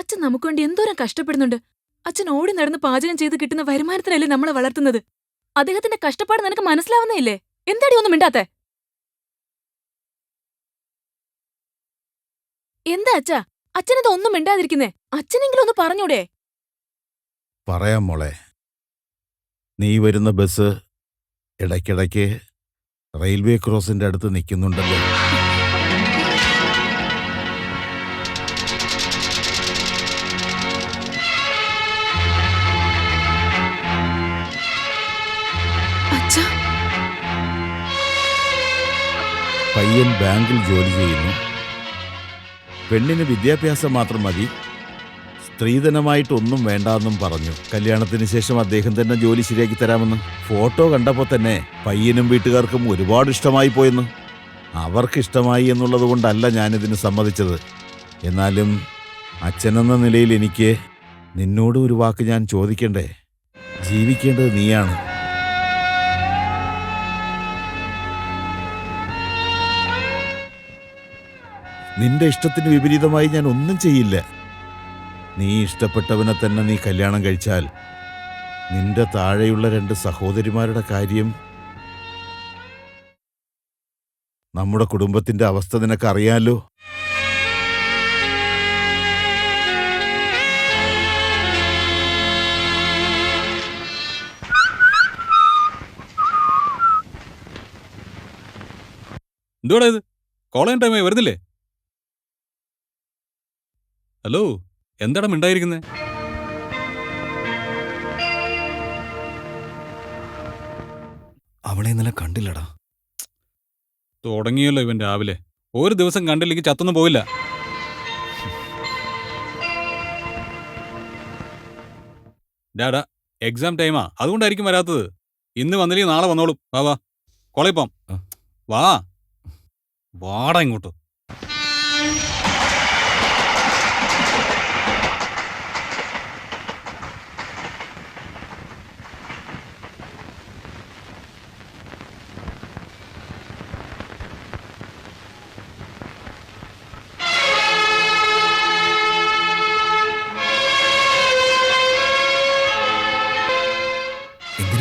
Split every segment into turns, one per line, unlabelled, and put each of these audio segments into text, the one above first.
അച്ഛൻ നമുക്ക് വേണ്ടി എന്തോരം കഷ്ടപ്പെടുന്നുണ്ട്. അച്ഛൻ ഓടി നടന്ന് പാചകം ചെയ്ത് കിട്ടുന്ന വരുമാനത്തിനല്ലേ നമ്മളെ വളർത്തുന്നത്. അദ്ദേഹത്തിന്റെ കഷ്ടപ്പാട് നിനക്ക് മനസ്സിലാവുന്നേയില്ലേ എന്താടി ഒന്നും മിണ്ടാത്തെ? എന്താ അച്ഛാ? അച്ഛനത് ഒന്നും മിണ്ടാതിരിക്കുന്നേ? അച്ഛനെങ്കിലും ഒന്ന് പറഞ്ഞൂടെ?
പറയാം മോളെ. നീ വരുന്ന ബസ് ഇടയ്ക്കിടയ്ക്ക് റെയിൽവേ ക്രോസിന്റെ അടുത്ത് നിൽക്കുന്നുണ്ടല്ലോ. പയ്യൻ ബാങ്കിൽ ജോലി ചെയ്യുന്നു. പെണ്ണിന് വിദ്യാഭ്യാസം മാത്രം മതി. സ്ത്രീധനമായിട്ടൊന്നും വേണ്ടാന്നും പറഞ്ഞു. കല്യാണത്തിന് ശേഷം അദ്ദേഹം തന്നെ ജോലി ശരിയാക്കി തരാമെന്ന്. ഫോട്ടോ കണ്ടപ്പോൾ തന്നെ പയ്യനും വീട്ടുകാർക്കും ഒരുപാട് ഇഷ്ടമായി പോയെന്ന്. അവർക്ക് ഇഷ്ടമായി എന്നുള്ളത് കൊണ്ടല്ല ഞാനിതിന് സമ്മതിച്ചത്. എന്നാലും അച്ഛനെന്ന നിലയിൽ എനിക്ക് നിന്നോട് ഒരു വാക്ക് ഞാൻ ചോദിക്കണ്ടേ? ജീവിക്കേണ്ടത് നീയാണ്. നിന്റെ ഇഷ്ടത്തിന് വിപരീതമായി ഞാൻ ഒന്നും ചെയ്യില്ല. നീ ഇഷ്ടപ്പെട്ടവനെ തന്നെ നീ കല്യാണം കഴിച്ചാൽ നിന്റെ താഴെയുള്ള രണ്ട് സഹോദരിമാരുടെ കാര്യം നമ്മുടെ കുടുംബത്തിന്റെ അവസ്ഥ നിനക്കറിയാലോ
എന്തുവാടാ ഇത്? കോളേജ് ടൈമായി വരുന്നില്ലേ? ഹലോ എന്താടാ മിണ്ടായിരിക്കുന്നേ?
അവളെ ഇന്നലെ കണ്ടില്ലടാ.
തുടങ്ങിയല്ലോ ഇവൻ രാവിലെ. ഒരു ദിവസം കണ്ടില്ലെങ്കിൽ ചത്തൊന്നും പോയില്ല ഡാടാ എക്സാം ടൈമാ അതുകൊണ്ടായിരിക്കും വരാത്തത്. ഇന്ന് വന്നില്ലെങ്കിൽ നാളെ വന്നോളും. വാ വാ. കോളേജ് പോം വാ. വാടാ ഇങ്ങോട്ട്.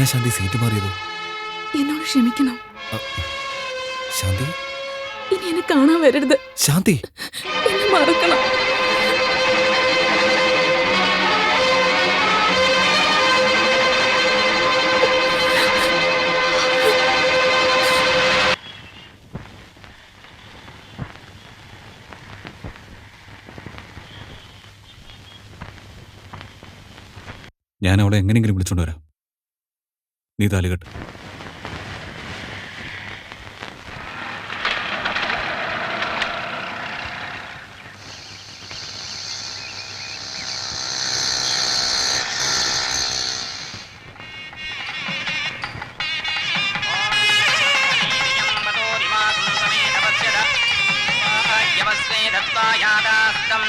ശാന്തി സീറ്റ് മാറിയത്.
എന്നോട് ക്ഷമിക്കണം.
ശാന്തി?
ഇനി എന്നെ കാണാൻ വരരുത്.
ശാന്തി?
എന്നെ മറക്കണം.
ഞാൻ അവളെ എങ്ങനെയെങ്കിലും വിളിച്ചോണ്ട് വരാം. നീ താലികെട്ട്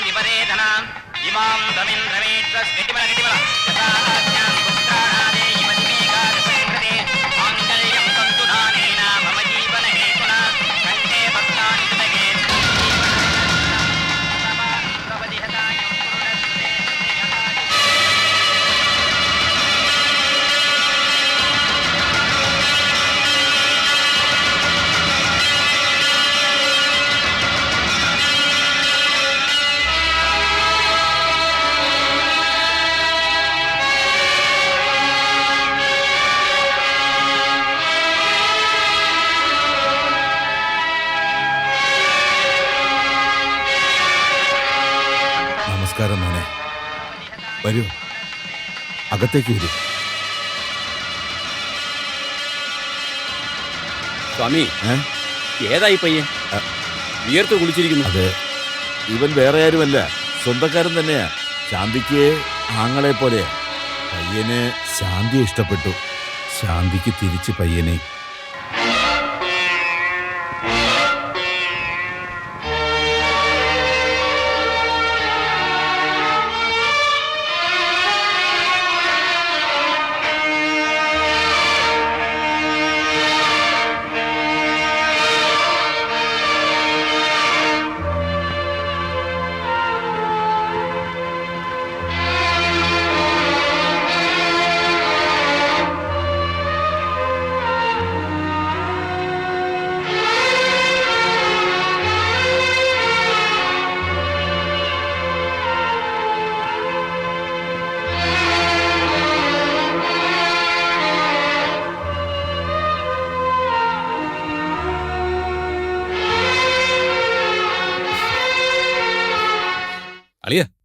விபரேதனாம். இமாம் தமின் ரமேஷ்
கட்டிமல கட்டிமல വരൂ. അകത്തേക്ക് വരൂ.
സ്വാമി
ഏ?
ഏതായി പയ്യൻ?
അ.
വിയർത്ത് കുളിച്ചിരിക്കുന്നു.
അതെ. ഇവൻ വേറെ ആരുമല്ല. സ്വന്തക്കാരൻ തന്നെയാ. ശാന്തിക്ക് ആങ്ങളെ പോലെയാ പയ്യന് ശാന്തി ഇഷ്ടപ്പെട്ടു. ശാന്തിക്ക് തിരിച്ച് പയ്യനെ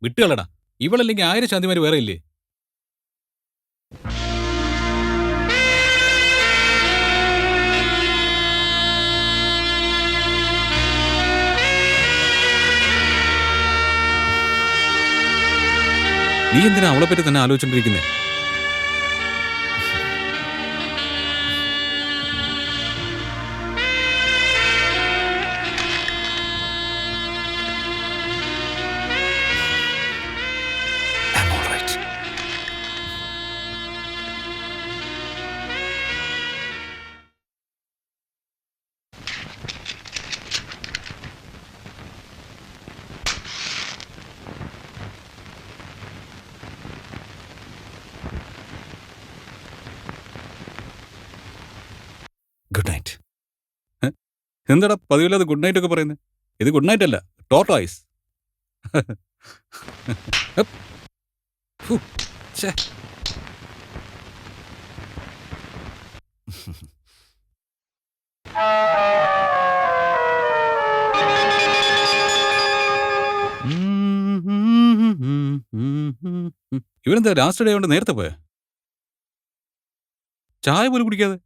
വിട്ടുകളടാ. ഇവളല്ലെങ്കിൽ ആയിരം ശാന്തിമാര് വേറെ ഇല്ലേ? നീ എന്തിനാ അവളെ പറ്റി തന്നെ ആലോചിച്ചോണ്ടിരിക്കുന്നേ?
ഗുഡ് നൈറ്റ്
എന്താടാ പതിവില്ലാതെ ഗുഡ് നൈറ്റ് ഒക്കെ പറയുന്നത് ഇത് ഗുഡ് നൈറ്റ് അല്ല ടോർട്ടോയ്സ് ഇവരെന്താ ലാസ്റ്റ് ഡേ കൊണ്ട് നേരത്തെ പോയ? ചായ പോലും കുടിക്കാതെ?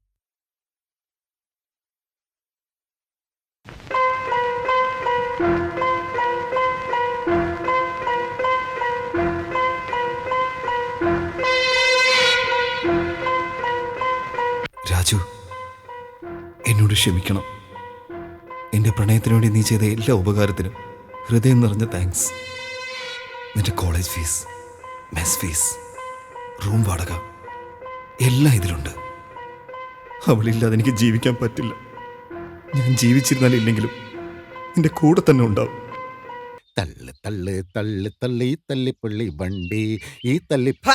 ക്ഷമിക്കണം. എന്റെ പ്രണയത്തിനു വേണ്ടി നീ ചെയ്ത എല്ലാ ഉപകാരത്തിനും ഹൃദയം നിറഞ്ഞ താങ്ക്സ് നിന്റെ college fees mess fees room വാടക എല്ലാം ഇതിലുണ്ട്. അവളില്ലാതെ എനിക്ക് ജീവിക്കാൻ പറ്റില്ല. ഞാൻ ജീവിച്ചിരുന്നാൽ ഇല്ലെങ്കിലും നിന്റെ കൂടെ തന്നെ ഉണ്ടാവും.
തള്ളു തള്ളു തള്ളു തള്ളു ഈ തള്ളിപ്പള്ളി വണ്ടി ഈ തല്ലി ഫ!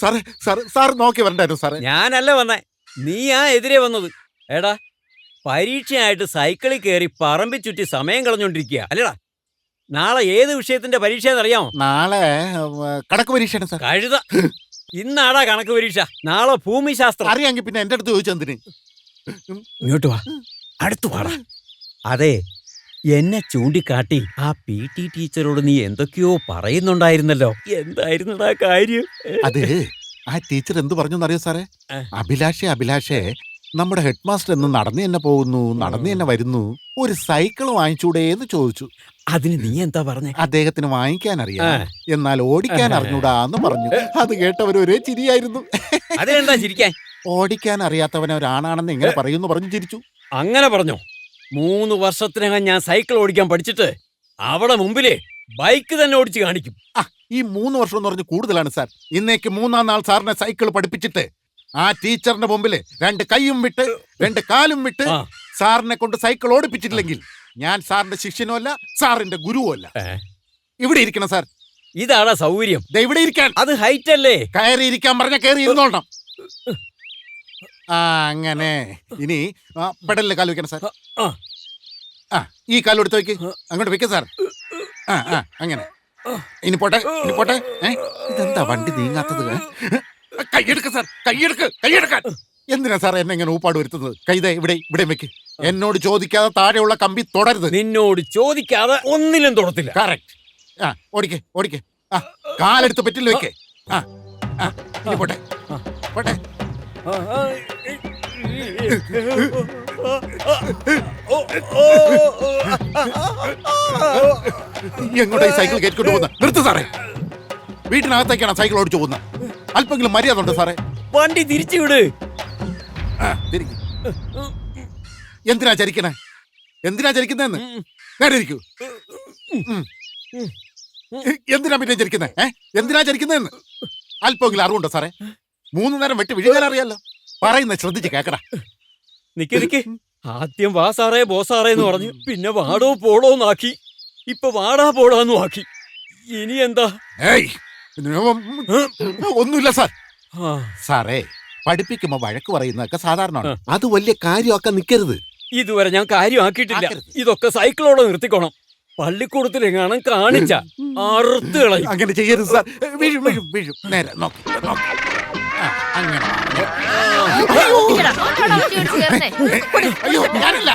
സാറേ സാർ സാർ നോക്കി വരണ്ടായിരുന്നു സാറേ.
ഞാനല്ല വന്നേ. നീ ആ എതിരെ വന്നത്. എടാ പരീക്ഷയായിട്ട് സൈക്കിളിൽ കയറി പറമ്പിൽ ചുറ്റി സമയം കളഞ്ഞോണ്ടിരിക്കുക അല്ലടാ നാളെ ഏത് വിഷയത്തിന്റെ പരീക്ഷ
എന്നറിയാമോ നാളെ കണക്ക് പരീക്ഷയാണ് സാർ.
കഴുത. ഇന്നാടാ കണക്ക് പരീക്ഷ. നാളെ ഭൂമിശാസ്ത്രം.
അറിയാമെങ്കിൽ പിന്നെ എന്റെ അടുത്ത് ചോദിച്ചെന്തിന്
ഇങ്ങോട്ട് വാ. അടുത്തു വാടാ. അതെ എന്നെ ചൂണ്ടിക്കാട്ടി ആ പി ടി ടീച്ചറോട് നീ എന്തൊക്കെയോ പറയുന്നുണ്ടായിരുന്നല്ലോ. എന്തായിരുന്നടാ കാര്യം?
അത് ആ ടീച്ചർ എന്ത് പറഞ്ഞു അറിയോ സാറേ. അഭിലാഷേ അഭിലാഷേ നമ്മുടെ ഹെഡ് മാസ്റ്റർ എന്ന് നടന്നു തന്നെ പോകുന്നു നടന്നു തന്നെ വരുന്നു ഒരു സൈക്കിൾ വാങ്ങിച്ചൂടെ എന്ന് ചോദിച്ചു.
അതിന് നീ എന്താ പറഞ്ഞേ?
അദ്ദേഹത്തിന് വാങ്ങിക്കാൻ അറിയാം എന്നാൽ ഓടിക്കാൻ അറിഞ്ഞൂടാ എന്ന് പറഞ്ഞു. അത് കേട്ടവർ ഒരേ ചിരിയായിരുന്നു.
അതിനെന്താ ചിരിക്കാൻ?
ഓടിക്കാൻ അറിയാത്തവൻ ഒരാണാണെന്ന് എങ്ങനെ പറയുന്നു പറഞ്ഞു ചിരിച്ചു.
അങ്ങനെ പറഞ്ഞു. മൂന്ന് വർഷത്തിനകം ഞാൻ സൈക്കിൾ ഓടിക്കാൻ പഠിച്ചിട്ട് അവിടെ മുമ്പിൽ ബൈക്ക് തന്നെ ഓടിച്ച് കാണിക്കും.
ഈ മൂന്ന് വർഷം എന്ന് പറഞ്ഞ് കൂടുതലാണ് സാർ. ഇന്നേക്ക് മൂന്നാം നാൾ സാറിനെ സൈക്കിൾ പഠിപ്പിച്ചിട്ട് ആ ടീച്ചറിന്റെ മുമ്പിൽ രണ്ട് കൈയും വിട്ട് രണ്ട് കാലും വിട്ട് സാറിനെ കൊണ്ട് സൈക്കിൾ ഓടിപ്പിച്ചിട്ടില്ലെങ്കിൽ ഞാൻ സാറിന്റെ ശിഷ്യനോ അല്ല സാറിന്റെ ഗുരുവോ അല്ല ഇവിടെ ഇരിക്കണം സാർ.
ഇതാണ് സൗകര്യം.
ഇവിടെ ഇരിക്കാൻ.
അത് ഹൈറ്റ് അല്ലേ
കയറി ഇരിക്കാൻ പറഞ്ഞ കയറി ഇരുന്നോളണം ആ അങ്ങനെ. ഇനി പെടലിലെ കാൽ വെക്കണം സാർ.
ആ.
ഈ കാൽ എടുത്ത് വെക്ക്. അങ്ങോട്ട് വെക്ക സാർ. ആ ആ അങ്ങനെ. ഇനി പോട്ടെ ഇനി പോട്ടെ. ഏ ഇതെന്താ വണ്ടി നീങ്ങാത്തത്? കൈയെടുക്ക സാർ കൈയെടുക്ക് കൈയെടുക്കാൻ. എന്തിനാ സാർ എന്നെ ഇങ്ങനെ ഊപ്പാട് വരുത്തുന്നത്? കൈതേ ഇവിടെ ഇവിടെ വെക്ക്. എന്നോട് ചോദിക്കാതെ താഴെയുള്ള കമ്പി തുടരുത്.
നിന്നോട് ചോദിക്കാതെ ഒന്നിലും തുടത്തില്ല.
കറക്റ്റ്. ആ ഓടിക്കേ ഓടിക്കേ. ആ കാലെടുത്ത് പറ്റില്ല വെക്കേ. ആ ആ ഇനി പോട്ടെ. പോട്ടെ. എങ്ങോട്ടാ ഈ സൈക്കിൾ കയറ്റിക്കൊണ്ട് പോകുന്നത്? നിർത്ത് സാറേ. വീട്ടിനകത്തേക്കാണ് സൈക്കിൾ ഓടിച്ചു പോകുന്നത്. അല്പെങ്കിലും മര്യാദ ഉണ്ട് സാറേ.
വണ്ടി തിരിച്ചു വിട്.
ആ, തിരിക്ക്. എന്തിനാ ചരിക്കണേ? എന്തിനാ ചരിക്കുന്നതെന്ന് നേരെ ഇരിക്കൂ. ഉം. എന്തിനാ പിന്നെ ചരിക്കുന്നേ? ഏ? എന്തിനാ ചരിക്കുന്നതെന്ന് അല്പമെങ്കിലും അറിവുണ്ടോ സാറേ? മൂന്ന് നേരം വെട്ടി വിഴുകാൻ അറിയാലോ. പറയുന്ന ശ്രദ്ധിച്ച് കേക്കടാ.
നിക്ക് നിക്ക്. ആദ്യം വാ സാറേ ബോ സാറേ എന്ന് പറഞ്ഞു. പിന്നെ വാടോ പോടോന്നാക്കി ഇപ്പൊ വാടാ പോടാന്നും ആക്കി. ഇനി എന്താ?
ഏയ് ഒന്നുമില്ല സാർ.
ആ,
സാറേ പഠിപ്പിക്കുമ്പോ വഴക്ക് പറയുന്നതൊക്കെ സാധാരണമാണ്. അത് വലിയ കാര്യമൊക്കെ നിൽക്കരുത്
ഇതുവരെ ഞാൻ കാര്യമാക്കിയിട്ടില്ല. ഇതൊക്കെ സൈക്കിളോടെ നിർത്തിക്കോണം. പള്ളിക്കൂടത്തിൽ പള്ളിക്കൂടത്തിലെങ്ങാനും കാണിച്ച അറുത്ത് കളയും.
അങ്ങനെ ചെയ്യരുത് സാർ. വീഴും വീഴും വീഴും. നേരെ നോക്കി ആ, അങ്ങനെ? അയ്യോ ഞാനില്ല.